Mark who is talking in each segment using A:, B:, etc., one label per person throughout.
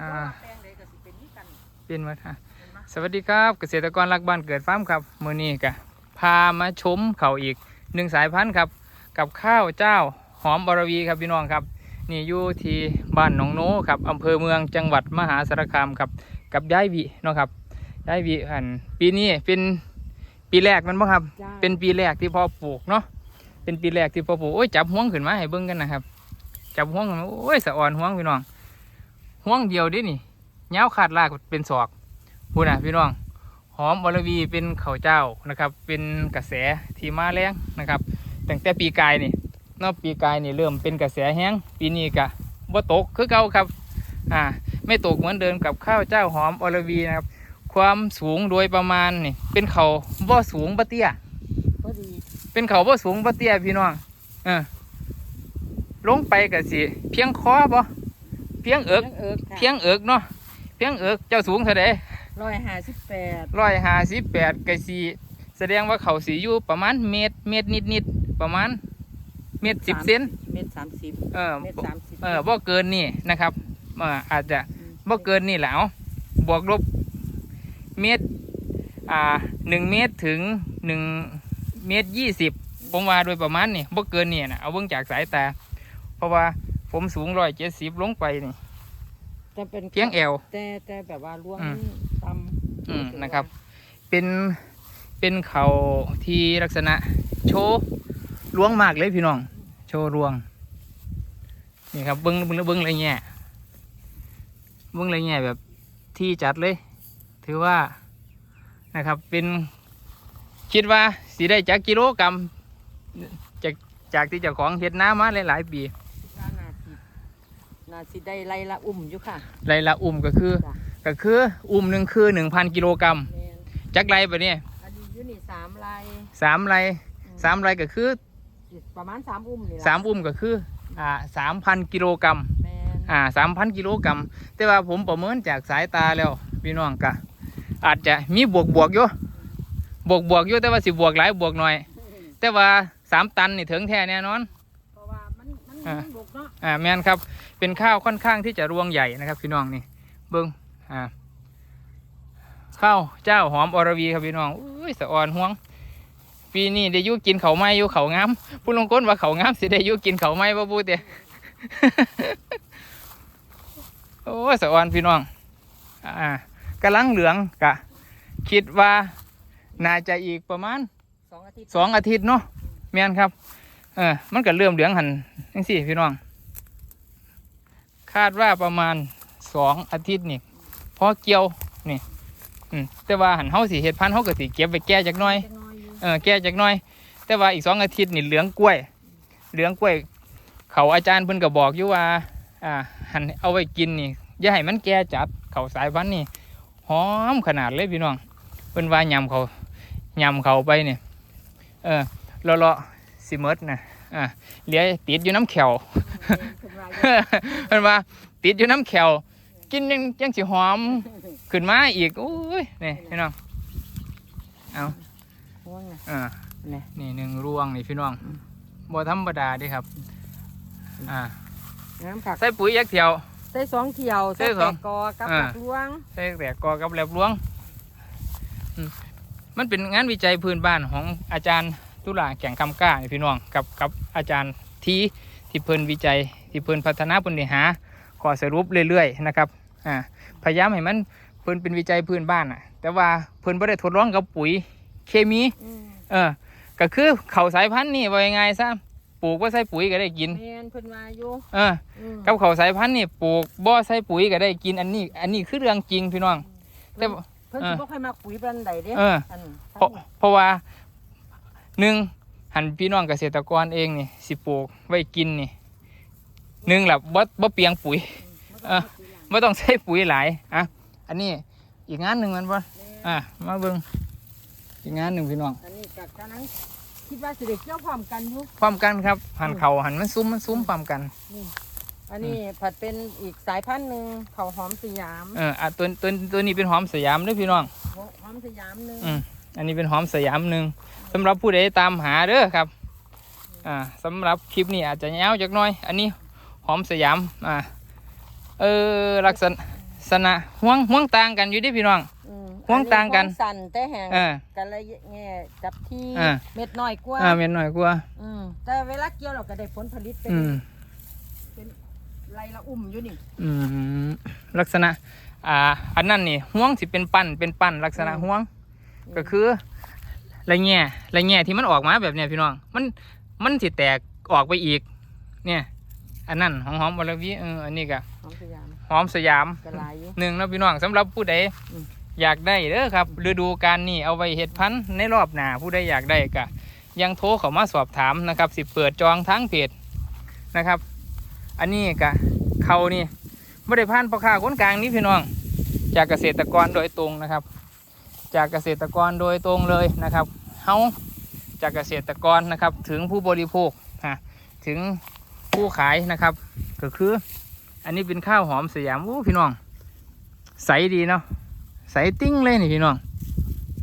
A: อ่า
B: แปลงใดก็สิเป็นที่กัน
A: เป็นมาค่ะ
B: เห็นไหม
A: สวัสดีครับเกษตรกรรักบ้านเกิดฟาร์มครับมื้อนี้ก็พามาชมเขาอีกหนึ่งสายพันธุ์ครับ กับข้าวเจ้าหอมบรวีครับพี่น้องครับ นี่อยู่ที่บ้านหนองโนครับอำเภอเมืองจังหวัดมหาสารคามครับกับยายวิเนาะครับยายวิอันปีนี้เป็นปีแรกแมันบ่ครับ
B: จ้า
A: เป็นปีแรกที่พ่อปลูกเนาะเป็นปีแรกที่พ่อปลูกโอ้ยจับห่วงขึ้นมาให้เบิ่งกันนะครับ จับห่วงขึ้นมาโอ้ยสะอ่อนห่วงพี่น้อง ห่วงเดียวเดินี่ยาวขาดลากเป็นศอกพูดนะพี่น้องหอมบรวีเป็นข้าวเจ้านะครับ เป็นกระแสที่มาแรงนะครับตั้งแต่ปีกายนี่เนอกปีกายนี่เริ่มเป็นกระแสแห้งปีนี้กะบ่ตกคือเก่าครับอ่าไม่ตกเหมือนเดิมกับข้าวเจ้าหอมอรวีนะครับ ความสูงโดยประมาณนี่เป็นเขาบ่สูงบ่เตี้ย
B: ก็ดี
A: เป็นเขาบ่สูงบ่เตี้ยพี่น้องเออลงไปก็สิ เพียงคอบ่ เพียงเอิก
B: เอิก
A: เพียงเอิกเนาะเพียงเอิกเจ้าสูงเท่าใด
B: ร้อยห้าสิบแปด
A: ร้อยห้าสิบแปดก็สิแสดงว่าเขาสิอยู่ประมาณเมตรเมตรนิดๆประมาณเมตรสิบเซน
B: เมตรสามสิบ
A: เออ
B: เมตรสามสิบ
A: เออบ่เกินนี่นะครับเอออาจจะบ่เกินนี่แหล้วบวกลบเมตรอ่าหนึ่งเมตรถึงหนึ่งเมตรยี่สิบผมว่าโดยประมาณนี่บ่เกินนี่นะเอาเบิ่งจากสายตา เพราะว่า ผมสูงร้อยเจ็ดสิบลงไปนี่
B: จะเป็น
A: เพียงแอว
B: แต่แต่แบบว่าร่วง
A: อืม
B: ต่ำ
A: อืมนะครับ เป็นเป็นเขาที่ลักษณะ โชว์ล้วงมากเลยพี่น้อง โชว์รวง นี่ครับเบิ้งเบิ้งเบิ้งอะไรเงี้ยเบิ้งอะไรเงี้ยแบบที่จัดเลย ถือว่านะครับเป็นคิดว่าสีได้จากกิโลกรัมจากจากที่เจ้าของเห็ดน้ำมาหลายๆปี
B: ว่านาสิ นาสิได้ไล่ละอุ่มอยู่ค่ะ
A: ไรละอุ่มก็คือ
B: จ้ะ
A: ก็คืออุ่มหนึ่งคือหนึ่งพันกิโลกรัม
B: แม่น
A: จากไรไปเนี่ย
B: อันนี้อยู่นี่สามไร่
A: สามไร
B: อื
A: สามไรก็คือ
B: ประมาณสามอุ่มนี่ล่ะ
A: สามอุ้มก็คืออ่าสามพันกิโลกรัม
B: แม่น
A: อ่าสามพันกิโลกรัม แต่ว่าผมประเมินจากสายตาแล้วพี่น้องก็อาจจะมีบวกบวกๆอยู่บวกบวกๆอยู่แต่ว่าสิบวกหลายบวกหน่อย แต่ว่าสามตันนี่ถึงแท้แน่นอน อ่า
B: มันบกเนาะ
A: อ่าแม่นครับ เป็นข้าวค่อนข้างที่จะรวงใหญ่นะครับพี่น้องนี่เบิ้งอ่าข้าวเจ้าหอมอรวีครับพี่น้องอุ้ยสะอ่อนห่วง ปีนี้ได้อยุกินเขาวไม้อยู่เขาวงามผู้ลงก้นว่าเขาวงามสิได้อยุกินเขาวไม้บ่พูดเด้โอ้ยสะอ่อนพี่น้อง อ่ากำลังเหลืองกะ คิดว่าน่าจะอีกประมาณ
B: สองอาทิตย์
A: สองอาทิตย์เนาะแม่นครับ เออมันก็เริ่มเหลืองหันจังสี่พี่น้อง คาดว่าประมาณสองอาทิตย์นี่พอเกี่ยวนี่อืมแต่ว่าหันเฮาสิเฮ็ดพันธุ์เฮาก็สิเก็บไว้แก่จักหน่อย
B: จะน้อยอยู่
A: เออแก่จักหน่อย แต่ว่าอีกสองอาทิตย์นี่เหลืองกล้วย เหลืองกล้วย เขาอาจารย์เพิ่นก็บอกอยู่ว่า อ่า หันเอาไว้กินนี่อย่าให้มันแก่จัดเขาสายพันธุ์นี่หอมขนาดเลยพี่น้องเพิ่นว่ายำเขายำเขาไปเนี่ยเออเลาะๆ สิเมดนะอ่าเหลือติดอยู่น้ำแขว
B: เป็นรายได้
A: เพิ่นว่าติดอยู่น้ำแขวกินยังยังสิหอมขึ้นมาอีกโอ้ยนี่พี่น้องเอา
B: ห่วงนะ
A: อ่า
B: นี่
A: นี่หนึ่งรวงนี่พี่น้องบ่ธรรมดาเด้ครับ อ่า
B: น้ำผัก
A: ใส่ปุ๋ยยักเที่ยว
B: ใส่สองเที่ยว
A: ใส่
B: ใส่
A: ส
B: แต
A: อง
B: กกอกับ
A: อ่า
B: ผักลวง
A: ใส่แต่กอกับแหลบหลวงอืมมันเป็นงานวิจัยพื้นบ้านของอาจารย์ ตุลาแก่งคำกล้านี่พี่น้องกับกับอาจารย์ทีที่เพิ่นวิจัยที่เพิ่นพัฒนาเพิ่นได้หาข้อสรุปเรื่อยๆนะครับอ่าพยายามให้มันเพิ่นเป็นวิจัยพื้นบ้านอะ แต่ว่าเพิ่นบ่ได้ทดลองกับปุ๋ยเคมี
B: อืม
A: เออก็คือเขาสายพันธุ์นี่ว่ายังไงซะปลูกว่าใส่ปุ๋ยก็ได้กิน
B: แมนเพิ่นว่าอยู่
A: เออ
B: อืม
A: กับเขาสายพันธุ์นี่ปลูกบ่ใส่ปุ๋ยก็ได้กินอันนี้ อันนี้คือเรื่องจริงพี่น้องแต่
B: เพิ่น
A: เอ
B: สิ
A: อ
B: บ่ค่อยมักปุ๋ยปานใดเด้
A: เออ
B: อัน
A: เพราะเพราะว่า หนึ่งหันพี่น้องเกษตรกรเองนี่สิปลูกไว้กินนี่หนึ่งแหละบ่บ่เปลียงปุ๋ยเออไม่ต้องใช้ปุ๋ยหลายอะอันนี้อีกงานหนึ่งมันบ่อะมาเบิ่งอีกงานหนึ่งพี่น้อง
B: อันนี้ก็กำลังคิดว่าสิได้เกี่ยวพร้อมกันอยู่
A: พร้อมกันครับ หันเขาหันมันซุ้มมันซุ้มพร้อมกัน
B: อันนี้ผัดเป็นอีกสายพันธุ์หนึ่งเขาหอมสยาม
A: เอออะตัวตัวตัวนี้เป็นหอมสยามเด้วยพี่น้อง
B: หอมสยามหนึ่ง
A: อืมอันนี้เป็นหอมสยามหนึ่ง สำหรับผู้ใดตามหาเด้อครับอ่าสำหรับคลิปนี้อาจจะยาวจักหน้อย อันนี้หอมสยามอ่าเออลักษณะษณะห่วงห่วงต่างกันอยู่เดิพี่น้อง
B: อืม
A: ห่วงต่างกัน
B: อัห่วสั่นแต่แหง
A: เออ
B: กันละแง่จับที่
A: อ่า
B: เม็ดน้อยกว่า
A: อ่าเม็ดหน่อยกว่า
B: อืมแต่เวลาเกี่ยวเราก็ได้ผลผลิตเป็น
A: อืม
B: เป็นไรละอุ่มอยู่นี่
A: อืมลักษณะ อ่า อันนั้นนี่ห่วงสิเป็นปั้นเป็นปั้นลักษณะ
B: อืม
A: ห่วง ก็คือ ไรแง่ไรแง่ที่มันออกมาแบบเนี้ยพี่น้อง มันมันสิแตกออกไปอีก เนี่ย อันนั้นหอมหอมบอลวีเอออันนี้ก็
B: หอมสยาม
A: หอมสยาม
B: กระลายอยู่
A: หนึ่งนะพี่น้องสำหรับผู้ใด
B: อืม
A: อยากได้เด้อครับฤดูการนี้เอาไว้เห็ดพันธุ์ในรอบหน้าผู้ใดอยากได้ก็ยังโทรเข้ามาสอบถามนะครับ สิเปิดจองทั้งเพจนะครับ อันนี้ก็เขานี่ไม่ได้ผ่านพ่อค้าคนกลางนี่พี่น้อง จากเกษตรกรโดยตรงนะครับ จากเกษตรกรโดยตรงเลยนะครับเฮาจากเกษตรกรนะครับถึงผู้บริโภคฮะถึงผู้ขายนะครับ ก็คืออันนี้เป็นข้าวหอมสยามอู้พี่น้อง ใสดีเนาะใสติ้งเลยนี่พี่น้อง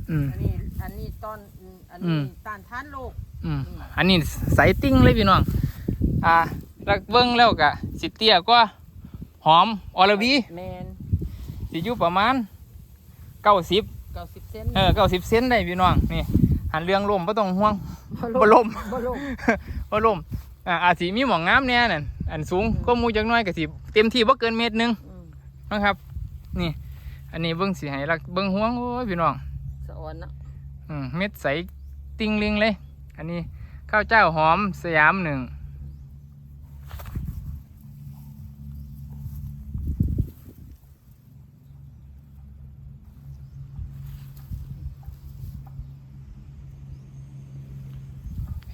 A: อืม
B: อันนี้อันนี้ต้นอืมอัน
A: อื
B: นี้
A: ม
B: ต้านทานโรค
A: อืมอันนี้ใสติ้งเลยพี่น้อง อ่าแล้วเบิ้งแล้วกะสิเตี้ยกว่าหอมออลวี
B: แมน
A: สิอยู่ประมาณเก้าสิบ
B: เก้าสิบเซ น
A: เออเก้าสิบเซนได้พี่น้องนี่หันเรื่องลมไม่ต้องห่วงบ่ล่ม
B: บ่ล่ม
A: ว่าลมอ่าอาจสิมีหมองงามเนี่ยนั่นอันสูง
B: อืม
A: ก็มูจักหน้อยก็สิเต็มที่บ่เกินเมตรหนึง
B: อืม
A: นะครับ นี่ อันนี้เบิ้งสีให้รักเบิ้งห่วงโอ้ยพี่น้อง
B: สะออนเนาะ
A: อืมเม็ดใสติงลิงเลย อันนี้ข้าวเจ้าหอมสยามหนึ่ง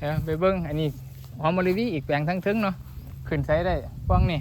A: เดี๋ยวไปเบิ้งอันนี้หอมมะลิวีอีกแปลงทั้งทึงเนาะขึ้นใช้ได้ฟังนี่